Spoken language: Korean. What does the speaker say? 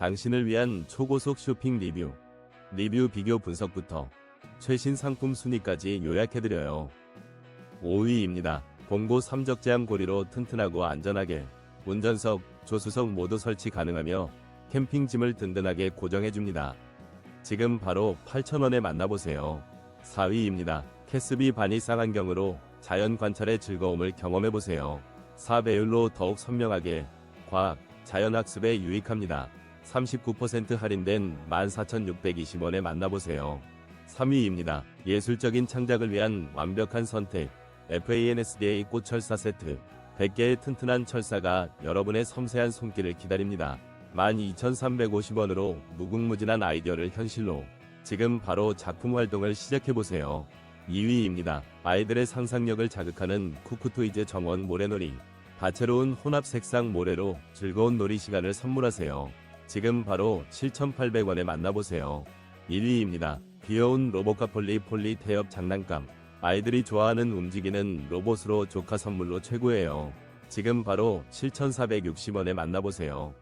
당신을 위한 초고속 쇼핑 리뷰. 리뷰 비교 분석부터 최신 상품 순위까지 요약해드려요. 5위입니다. 봉고 삼적제함 고리로 튼튼하고 안전하게 운전석, 조수석 모두 설치 가능하며 캠핑짐을 든든하게 고정해줍니다. 지금 바로 8,000원에 만나보세요. 4위입니다. 캐스비 바니 쌍안경으로 자연 관찰의 즐거움을 경험해보세요. 4배율로 더욱 선명하게 과학, 자연학습에 유익합니다. 39% 할인된 14,620원에 만나보세요. 3위입니다. 예술적인 창작을 위한 완벽한 선택. FANSDA 꽃철사 세트. 100개의 튼튼한 철사가 여러분의 섬세한 손길을 기다립니다. 12,350원으로 무궁무진한 아이디어를 현실로. 지금 바로 작품 활동을 시작해보세요. 2위입니다. 아이들의 상상력을 자극하는 쿠쿠토이즈 정원 모래놀이. 다채로운 혼합 색상 모래로 즐거운 놀이 시간을 선물하세요. 지금 바로 7,800원에 만나보세요. 1위입니다. 귀여운 로보카폴리 폴리 태엽 장난감. 아이들이 좋아하는 움직이는 로봇으로 조카 선물로 최고예요. 지금 바로 7,460원에 만나보세요.